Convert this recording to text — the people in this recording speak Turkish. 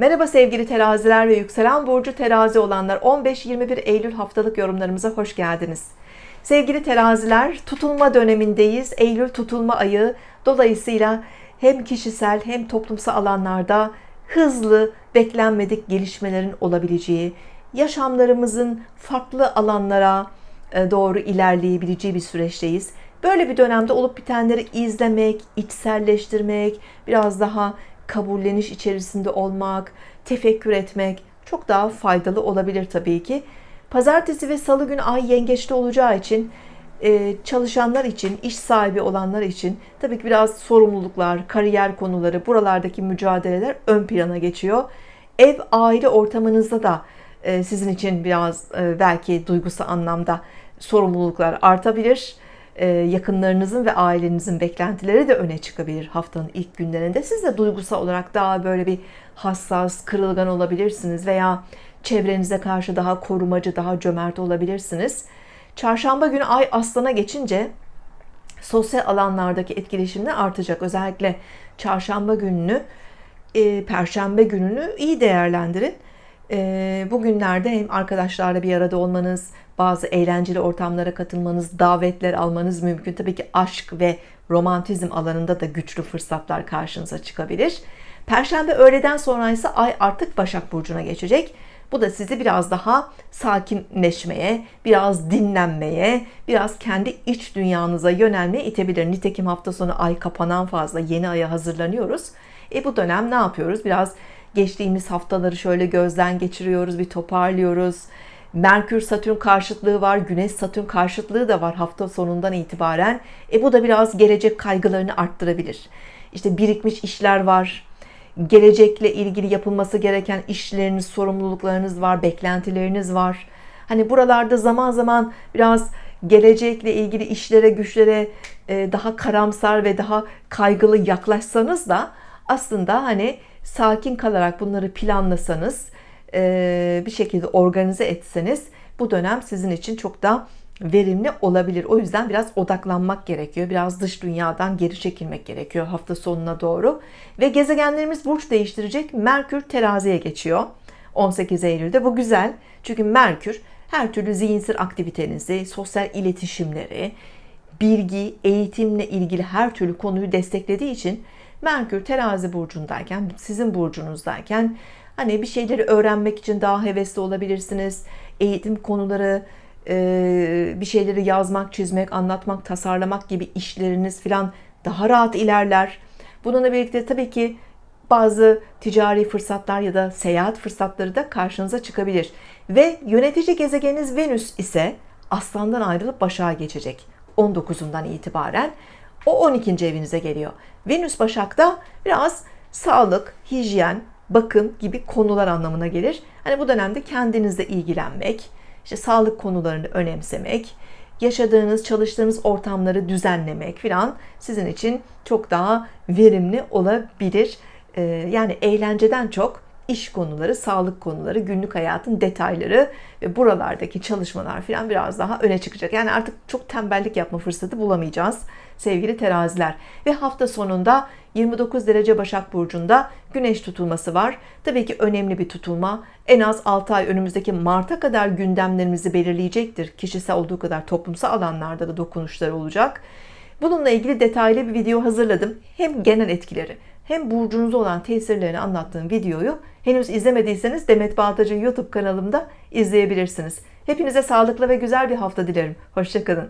Merhaba sevgili teraziler ve yükselen burcu terazi olanlar 15-21 Eylül haftalık yorumlarımıza hoş geldiniz. Sevgili teraziler tutulma dönemindeyiz. Eylül tutulma ayı dolayısıyla hem kişisel hem toplumsal alanlarda hızlı beklenmedik gelişmelerin olabileceği, yaşamlarımızın farklı alanlara e, doğru ilerleyebileceği bir süreçteyiz. Böyle bir dönemde olup bitenleri izlemek, içselleştirmek, biraz daha kabulleniş içerisinde olmak, tefekkür etmek çok daha faydalı olabilir tabii ki. Pazartesi ve salı günü ay yengeçte olacağı için e, çalışanlar için, iş sahibi olanlar için tabii ki biraz sorumluluklar, kariyer konuları, buralardaki mücadeleler ön plana geçiyor. Ev, aile ortamınızda da e, sizin için biraz e, belki duygusal anlamda sorumluluklar artabilir yakınlarınızın ve ailenizin beklentileri de öne çıkabilir haftanın ilk günlerinde. Siz de duygusal olarak daha böyle bir hassas, kırılgan olabilirsiniz veya çevrenize karşı daha korumacı, daha cömert olabilirsiniz. Çarşamba günü ay aslana geçince sosyal alanlardaki etkileşimler artacak. Özellikle çarşamba gününü, e, perşembe gününü iyi değerlendirin. E, bugünlerde hem arkadaşlarla bir arada olmanız, bazı eğlenceli ortamlara katılmanız, davetler almanız mümkün. Tabii ki aşk ve romantizm alanında da güçlü fırsatlar karşınıza çıkabilir. Perşembe öğleden sonra ise ay artık Başak Burcu'na geçecek. Bu da sizi biraz daha sakinleşmeye, biraz dinlenmeye, biraz kendi iç dünyanıza yönelmeye itebilir. Nitekim hafta sonu ay kapanan fazla yeni aya hazırlanıyoruz. E bu dönem ne yapıyoruz? Biraz geçtiğimiz haftaları şöyle gözden geçiriyoruz, bir toparlıyoruz. Merkür Satürn karşıtlığı var, Güneş Satürn karşıtlığı da var hafta sonundan itibaren. E bu da biraz gelecek kaygılarını arttırabilir. İşte birikmiş işler var, gelecekle ilgili yapılması gereken işleriniz, sorumluluklarınız var, beklentileriniz var. Hani buralarda zaman zaman biraz gelecekle ilgili işlere, güçlere e, daha karamsar ve daha kaygılı yaklaşsanız da aslında hani sakin kalarak bunları planlasanız, e, bir şekilde organize etseniz bu dönem sizin için çok daha verimli olabilir. O yüzden biraz odaklanmak gerekiyor. Biraz dış dünyadan geri çekilmek gerekiyor hafta sonuna doğru. Ve gezegenlerimiz burç değiştirecek. Merkür teraziye geçiyor 18 Eylül'de. Bu güzel. Çünkü Merkür her türlü zihinsel aktivitenizi, sosyal iletişimleri, bilgi, eğitimle ilgili her türlü konuyu desteklediği için Merkür terazi burcundayken, sizin burcunuzdayken hani bir şeyleri öğrenmek için daha hevesli olabilirsiniz. Eğitim konuları, bir şeyleri yazmak, çizmek, anlatmak, tasarlamak gibi işleriniz falan daha rahat ilerler. Bununla birlikte tabii ki bazı ticari fırsatlar ya da seyahat fırsatları da karşınıza çıkabilir. Ve yönetici gezegeniniz Venüs ise Aslan'dan ayrılıp Başak'a geçecek. 19'undan itibaren o 12. evinize geliyor. Venüs Başak'ta biraz sağlık, hijyen, bakım gibi konular anlamına gelir. Hani bu dönemde kendinizle ilgilenmek, işte sağlık konularını önemsemek, yaşadığınız, çalıştığınız ortamları düzenlemek filan sizin için çok daha verimli olabilir. Ee, yani eğlenceden çok iş konuları, sağlık konuları, günlük hayatın detayları ve buralardaki çalışmalar falan biraz daha öne çıkacak. Yani artık çok tembellik yapma fırsatı bulamayacağız sevgili teraziler. Ve hafta sonunda 29 derece Başak Burcu'nda güneş tutulması var. Tabii ki önemli bir tutulma. En az 6 ay önümüzdeki Mart'a kadar gündemlerimizi belirleyecektir. Kişisel olduğu kadar toplumsal alanlarda da dokunuşları olacak. Bununla ilgili detaylı bir video hazırladım. Hem genel etkileri hem burcunuza olan tesirlerini anlattığım videoyu henüz izlemediyseniz Demet Baltacı YouTube kanalımda izleyebilirsiniz. Hepinize sağlıklı ve güzel bir hafta dilerim. Hoşçakalın.